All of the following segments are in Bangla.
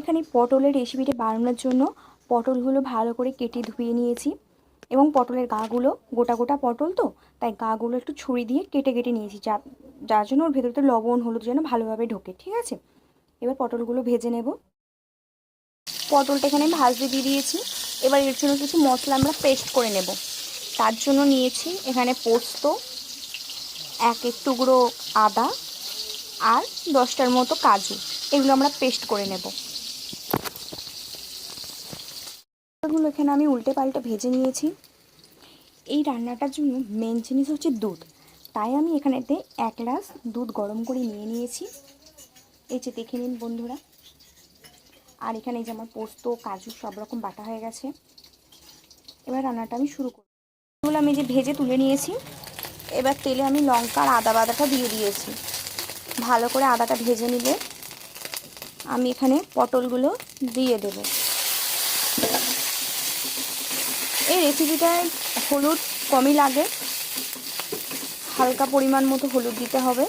এখানে পটলের রেসিপিটা বানানোর জন্য পটলগুলো ভালো করে কেটে ধুয়ে নিয়েছি এবং পটলের গাগুলো, গোটা গোটা পটল তো, তাই গাগুলো একটু ছুরি দিয়ে কেটে কেটে নিয়েছি যা, যার জন্য ওর ভেতরতে লবণ, হলুদ যেন ভালোভাবে ঢোকে, ঠিক আছে? এবার পটলগুলো ভেজে নেব। পটলটা এখানে ভাজতে দিয়ে দিয়েছি। এবার এর জন্য কিছু মশলা আমরা পেস্ট করে নেব। তার জন্য নিয়েছি এখানে পোস্ত, এক এক টুকরো আদা আর দশটার মতো কাজু। এগুলো আমরা পেস্ট করে নেব। এগুলো এখানে আমি উল্টে পাল্টে ভেজে নিয়েছি। এই রান্নাটার জন্য মেন জিনিস হচ্ছে দুধ। তাই আমি এখানেতে এক গ্লাস দুধ গরম করে নিয়ে নিয়েছি। এই যে দেখে নিন বন্ধুরা। আর এখানে এই যে আমার পোস্ত, কাজু সব রকম বাটা হয়ে গেছে। এবার রান্নাটা আমি শুরু করি। এগুলো আমি যে ভেজে তুলে নিয়েছি, এবার তেলে আমি লঙ্কা আর আদা বাদাটা দিয়ে দিয়েছি। ভালো করে আদাটা ভেজে নিলে আমি এখানে পটলগুলো দিয়ে দেব। এই রেসিপিটায় হলুদ কমই লাগে। হালকা পরিমাণ মতো হলুদ দিতে হবে।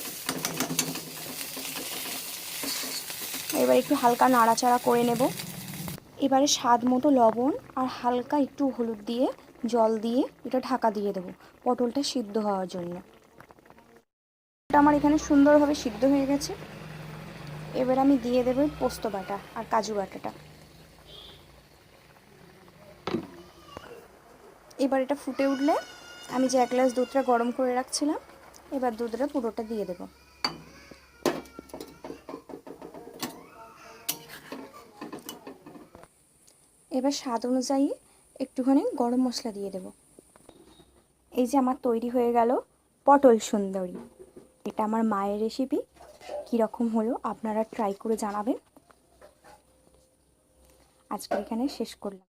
এবার একটু হালকা নাড়াচাড়া করে নেব। এবারে স্বাদ মতো লবণ আর হালকা একটু হলুদ দিয়ে, জল দিয়ে এটা ঢাকা দিয়ে দেবো পটলটা সিদ্ধ হওয়ার জন্য। এটা আমার এখানে সুন্দরভাবে সিদ্ধ হয়ে গেছে। এবার আমি দিয়ে দেবো পোস্ত বাটা আর কাজু বাটাটা। এবার এটা ফুটে উঠলে আমি যে এক গ্লাস দুধটা গরম করে রাখছিলাম, এবার দুধটা পুরোটা দিয়ে দেবো। এবার স্বাদ অনুযায়ী একটুখানি গরম মশলা দিয়ে দেব। এই যে আমার তৈরি হয়ে গেল পটল সুন্দরী। এটা আমার মায়ের রেসিপি কীরকম হলো আপনারা ট্রাই করে জানাবেন। আজকে এখানে শেষ করলাম।